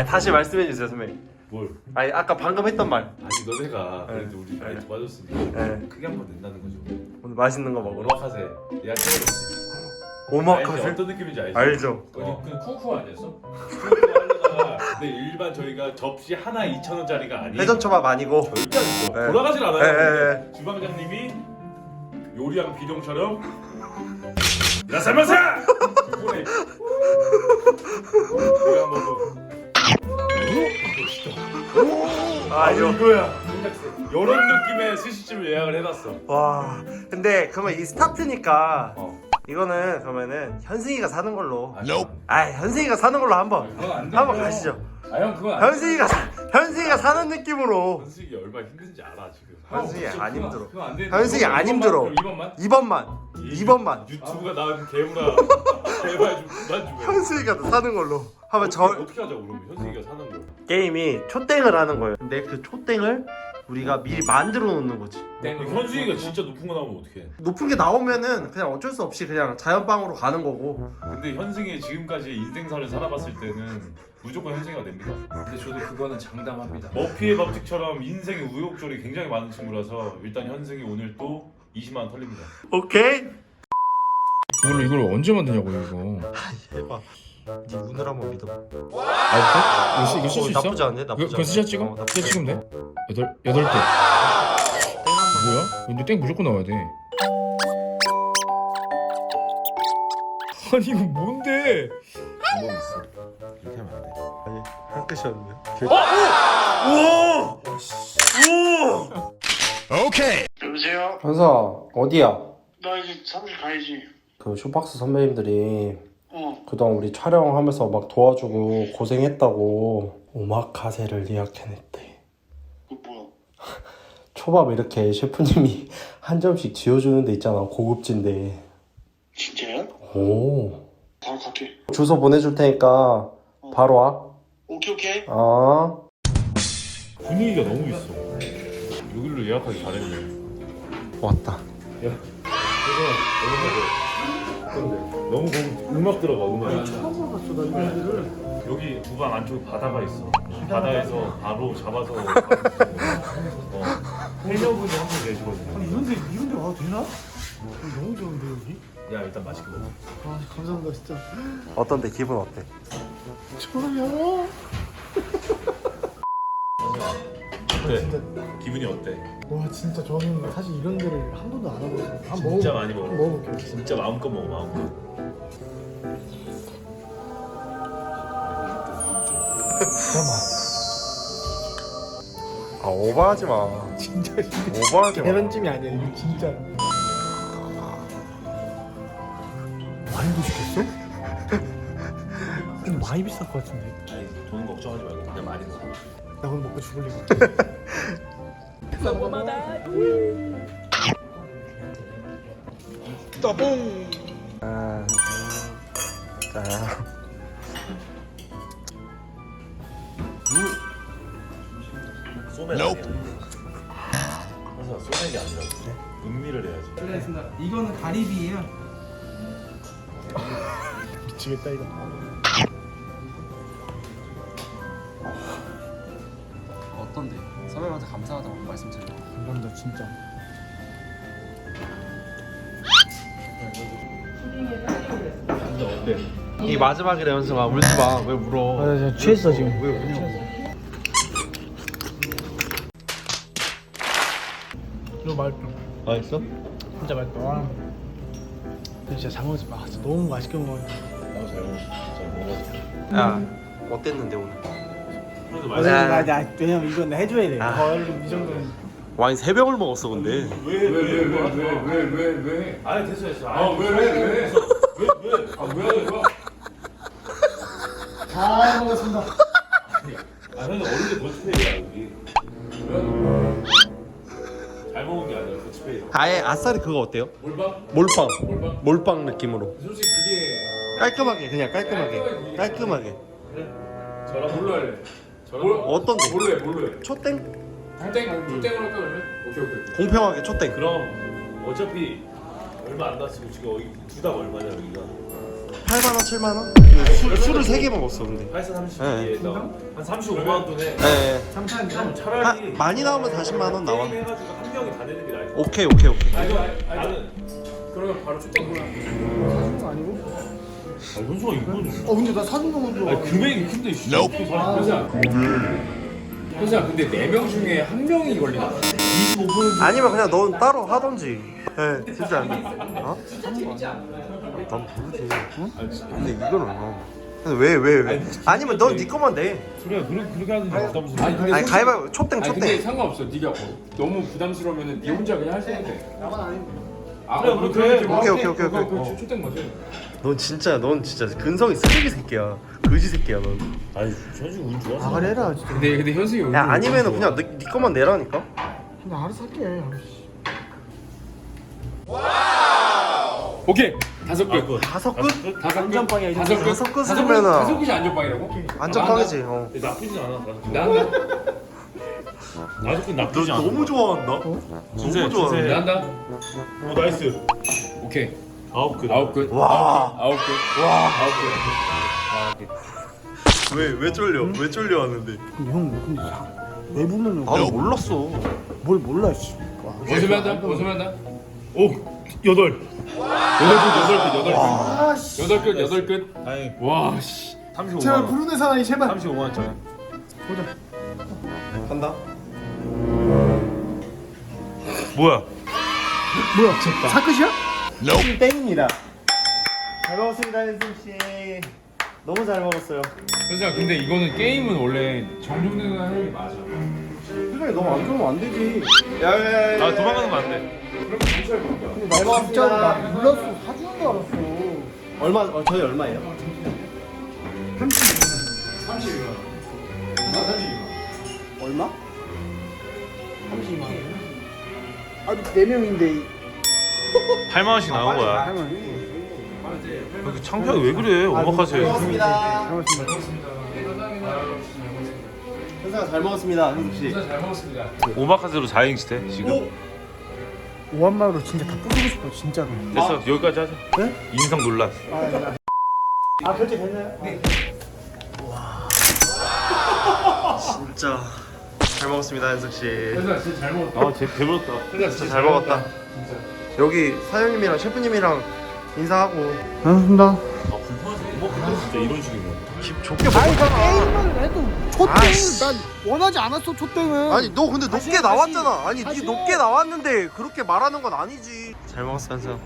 아 다시 말씀해 주세요 선배님. 뭘? 아니 아까 방금 했던 말. 아니 너네가 네. 그래도 우리 많이 네. 도와줬으니까 네. 크게 한 번 낸다는 거죠. 오늘 맛있는 거 먹으러. 오마카세 예약 해버렸지. 오마카세. 어떤 느낌인지 알지? 알죠. 어. 그 쿠쿠 아니었어? 하려다가 근데 일반 저희가 접시 하나 2천 원짜리가 아닌 회전 초밥 아니고. 절대 아니고 네. 돌아가질 않아요. 네, 근데 주방장님이 요리왕 비룡처럼 이라사마사 그분에 내가 한번 뭐 아 이거. 이거야 이런 느낌의 스시집을 예약을 해놨어. 와. 근데 그러면 이 스타트니까 어. 이거는 그러면은 현승이가 사는 걸로. 아 현승이가 사는 걸로 한번 그건 안 돼. 한번 가시죠. 아형 그건 안 현승이가 사- 현승이가 사는 느낌으로. 현식이 얼마나 힘든지 알아 지금. 현승이 안 힘들어. 현승이 안 힘들어. 2번만? 2번만. 2번만. 유튜브가 나은 개구라 제발 좀 그만 좀. 해. 현승이가 사는 걸로. 하면 어떻게, 저 어떻게 하자고 그러면 현식이가 사는 거. 게임이 초땡을 하는 거예요. 근데 그 초땡을 우리가 미리 만들어 놓는 거지. 현식이가 진짜 높은 거 나오면 어떡해? 높은 게 나오면은 그냥 어쩔 수 없이 그냥 자연방으로 가는 거고. 근데 현승이 지금까지 인생사를 살아봤을 때는 무조건 현승이가 됩니다. 근데 저도 그거는 장담합니다. 머피의 법칙처럼 인생의 우욕절이 굉장히 많은 친구라서 일단 현승이 오늘 또 20만 원 털립니다. 오케이. 이걸 이걸 언제 만드냐고 이거. 해봐. 네 운을 한번 믿어. 아 이거 이거 쓸 수 어, 있어? 나쁘지 않네. 그, 나쁘지 그 않네. 찍음? 어, 나쁘지 스샷 않네. 찍으면 돼? 여덟 여덟 개. 뭐야? 근데 땡 무조건 나와야 돼. 아니 이거 뭔데? 방법이 있어. 이렇게 하면 안 돼. 아니 한 끗이었는데. 어? 오! 오! 여보세요? 현사 어디야? 나 이제 사무실 가야지. 그 쇼박스 선배님들이 어. 그동안 우리 촬영하면서 막 도와주고 고생했다고 오마카세를 예약해냈대. 그 뭐야? 초밥 이렇게 셰프님이 한 점씩 지어주는 데 있잖아 고급진데. 진짜야? 오. 바로 갈게. 주소 보내줄 테니까 바로 와. 오케이 오케이. 아. 분위기가 너무 있어. 여기로 예약하기 잘했네. 왔다. 너무 거기 음악 들어가 음악. 이런 여기 주방 안쪽에 바다가 있어. 바다에서 바로 잡아서. 어. 해녀분이 한분 계시거든. 이런데 이런데 와도 되나? 너무 좋은데 여기? 야 일단 맛있게 먹어. 아 감사합니다 진짜. 어떤데 기분 어때? 좋아요. 어때? 기분이 어때? 와 진짜 저는 사실 이런 데를 한 번도 안 와봐서 한번 진짜 먹어- 많이 먹어. 한번 먹어볼게요. 진짜 마음껏 먹어 마음껏. 아 오버하지 마. 진짜 오버하지 마. 계란찜이 아니야 이거 진짜. 많이 드시겠어? 좀 많이 비쌀 것 같은데. 아니 돈 걱정하지 말고 그냥 많이 먹어. 나 오늘 먹고 죽을래. 아. 자. 소맥 아니야. 항상 소맥이 아니라 음미를 해야지. 이거는 가리비예요. 미치겠다 이거. 어떤데? 선배님한테 감사하다고 말씀드려. 감사합니다 진짜. 어때? 이 마지막이래 현승아 울지 마. 왜 울어? 아 진짜 취했어 지금. 왜 울냐고. 이거 맛있다. 맛있어? 진짜 맛있다. 와. 근데 진짜 장어지 마. 진짜 너무 맛있게 먹어요. 야 어땠는데 오늘? 그래도 아. 나, 나, 왜냐면 이건 해줘야 돼. 아. 거의 이 정도는. 와인 3 병을 먹었어 근데. 왜왜왜왜왜왜 아니 됐어 됐어. 아왜왜 왜? 왜? 아왜 하는 거야? 잘 먹었습니다. 아 형님 어른들 더치페이야 여기. 잘 먹은 게 아니라 더치페이. 아예 아싸리 그거 어때요? 몰빵? 몰빵. 몰빵? 몰빵 느낌으로. 솔직히 그게 깔끔하게 그냥 깔끔하게. 깔끔하게. 저랑 뭘로 할래? 저랑 어떤데? 뭘로 해? 뭘로 해? 초땡? 땡? 땡으로 할까 그러면? 오케이 오케이. 공평하게 초땡. 그럼 어차피 얼마 안 났으면 지금 여기 두당 얼마냐 여기가 8만 원, 7만 원? 술, 술을 3개 먹었어 근데 832에다 한 35만 원 돈에 네. 형 하, 차라리 많이 나오면 40만 원 나와 게임 해가지고 한 명이 다 내는 게 나을 것 오케이 오케이 오케이 같아 나는 그러면 바로 출퇴 사준 거 아니고? 아 현수가 이거는 어. 근데 나 사준 거만 줘. 아니 금액이 큰데 씨 어떻게 사 현수야. 현수야 근데 네명 중에 한 명이 걸리나? 아니면 그냥 넌 따로 하던지. 네 진짜. 안 돼. 어? 난 모르지. 응? 근데 이건 얼마? 왜 왜 왜, 아니면 넌 네 거만 내. 그래 그렇게 그렇게 하는 게 부담스러워 아니 근데 아니 솔직히- 가위바위보 촉땡 아니 근데 상관없어. 네가 너무 부담스러우면 네 혼자 그냥 할 수 있는데 나만 아닌데. 아 그래. 그렇게 오케이, 오케이, 오케이, 오케이. 초땡 거지 넌 진짜 넌 진짜 근성이 쓰레기 새끼야. 거지 새끼야 넌야 아니 현수 운 좋아서 아 그래라 진짜. 근데 근데 현수이 오늘 아니면은 그냥 네, 네 거만 내라니까? 나 알아서 할게. 아이씨. 오케이. 다섯 아, 끝 그거 다섯 끝? 다섯 끝 안전빵이야, 다섯 끝 다섯 끝? 다섯 쓰면은- 다섯 끝이 안전빵이라고? 안전빵이지 어. 나쁘진 않아 나 한다 다섯 건너 나쁘지 않아. 너무 좋아한다? 주세, 너무 좋아해. 주세. 나 한다. 오 나이스. 오케이 아홉 끝 아홉 끝 와. 아홉 끝 와. 아홉 끝 왜 왜 쫄려? 왜 쫄려 하는데? 근데 형 근데 자, 왜 부르는 아나 몰랐어. 뭘 몰라 씨. 원소리 한다? 원소리 한다? 오 여덟. 여덟 끝 여덟 끝 여덟 끝 여덟 끝. 다행히 와씨. 35만 제발 원. 부르는 사람이 제발. 35만 원짜리. 간다? 뭐야? 뭐야? 사끝이야? 땡입니다. 잘 먹었습니다 현승 씨. 너무 잘 먹었어요. 현수야 근데 이거는 게임은 원래 정중되는 하는 게 맞아 표정이 너무 안 좋으면 안 되지. 야야야. 아 도망가는 거 안돼 그럼 경찰 부른다 근데 말 진짜 나 몰랐어. 사주는 줄 알았어. 얼마 어, 저희 얼마예요? 32만 원 32만 얼마? 32만 원. 아니 네 명인데 8만 원씩 나온 거야. 할머니. 그 창피하게 왜 그래? 오마카세. 먹었습니다. 잘 먹었습니다. 현상아 잘 먹었습니다 현숙 씨. 원소리 잘 먹었습니다. 오마카세로 4행시 돼 지금. 오한마로 진짜 다 부수고 싶어 진짜로. 됐어 여기까지 하자. 네? 인성 논란. 아 결제 됐나요? 진짜. 잘 먹었습니다 현숙 씨. 진짜 잘 먹었다. 아쟤 배불렀다. 현수야 진짜 잘 먹었다 진짜 여기 사장님이랑 셰프님이랑 인사하고. 반갑습니다. 아 불편해서 오마카세 진짜 이런 좋게 아니 나 먹었잖아 게임을 해도 초땡을 아이씨. 난 원하지 않았어 초땡은. 아니 너 근데 다시 높게 해, 나왔잖아. 아니 다시 니 해. 높게 나왔는데 그렇게 말하는 건 아니지. 잘 먹었어 현수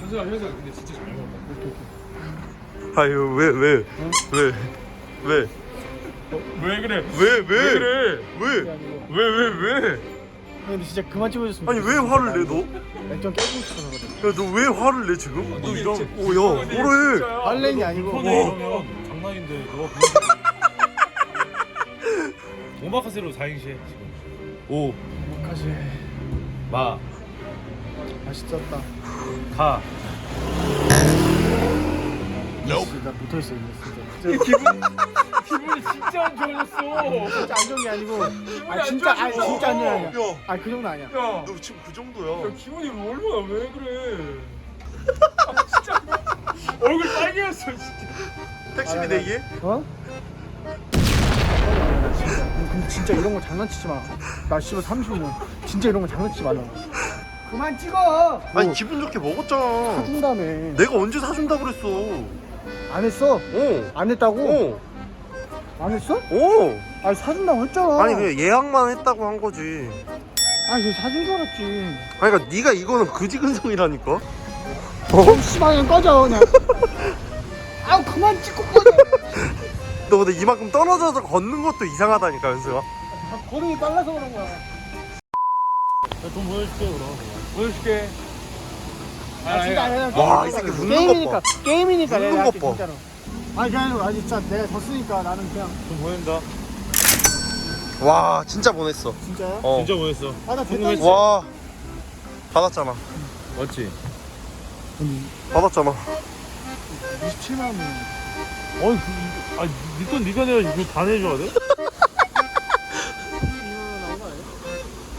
현수야 현수야 근데 진짜 잘 먹었다. 아유 왜 왜? 왜? 왜? 왜 그래? 왜? 왜 그래? 왜? 왜? 왜 왜? 근데 진짜 그만 찍어줬으면 아니 왜 화를 내 너? 좀 깨고 싶어서 그래. 야 너 왜 화를 내 지금? 너 이런 오야 뭐래 발렌이 아니고 편해 이러면 장난인데 너가 오마카세로 4행시 해 지금 오 가시 마, 맛있었다. 가. 진짜 나 붙어있어 이제 진짜. 기분 이 진짜 안 좋아졌어 진짜 안 좋은 게 아니고. 아 진짜 아니 진짜 안 좋은 게 아니야. 야 아그 정도 아니야. 야 너 지금 그 정도야 기분이 얼마나 왜 그래 아, 진짜 얼굴 빨개졌어 진짜 택시비 내기? 어? 근데 진짜 이런 거 장난치지 마. 나 씨발 30년. 진짜 이런 거 장난치지 말라. 그만 찍어. 아니 기분 좋게 먹었잖아 사준다며. 내가 언제 사준다 그랬어 안 했어? 어 안 했다고? 어, 안 했어? 어. 아니 사준다고 했잖아. 아니 그냥 예약만 했다고 한 거지 아니 그 사준 줄 알았지. 아니 그러니까 네가 이거는 그지근성이라니까 어? 씨발 그냥 꺼져 그냥. 아우 그만 찍고 꺼져. 너 근데 이만큼 떨어져서 걷는 것도 이상하다니까 연수가 아, 걸음이 빨라서 그런 거야. 돈 보내줄게 그럼. 보여줄게 아 진짜 아니야. 와, 이 새끼 웃는 것 게임이니까 봐. 게임이니까 웃는 내가 것 할게 봐. 진짜로. 아니 그냥 아니 진짜 내가 졌으니까 나는 그냥 돈 보낸다. 와 진짜 보냈어 진짜요? 어. 진짜 보냈어. 아나 됐다. 궁금했어. 와 받았잖아 맞지? 받았잖아 27만 원. 어이 그 이거 아니 니돈 니가 내야지 그거 다 내줘야 돼?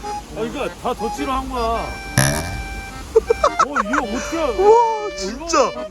아 그러니까 다 덧치로 한 거야. 어 이거 어떻게? 와 진짜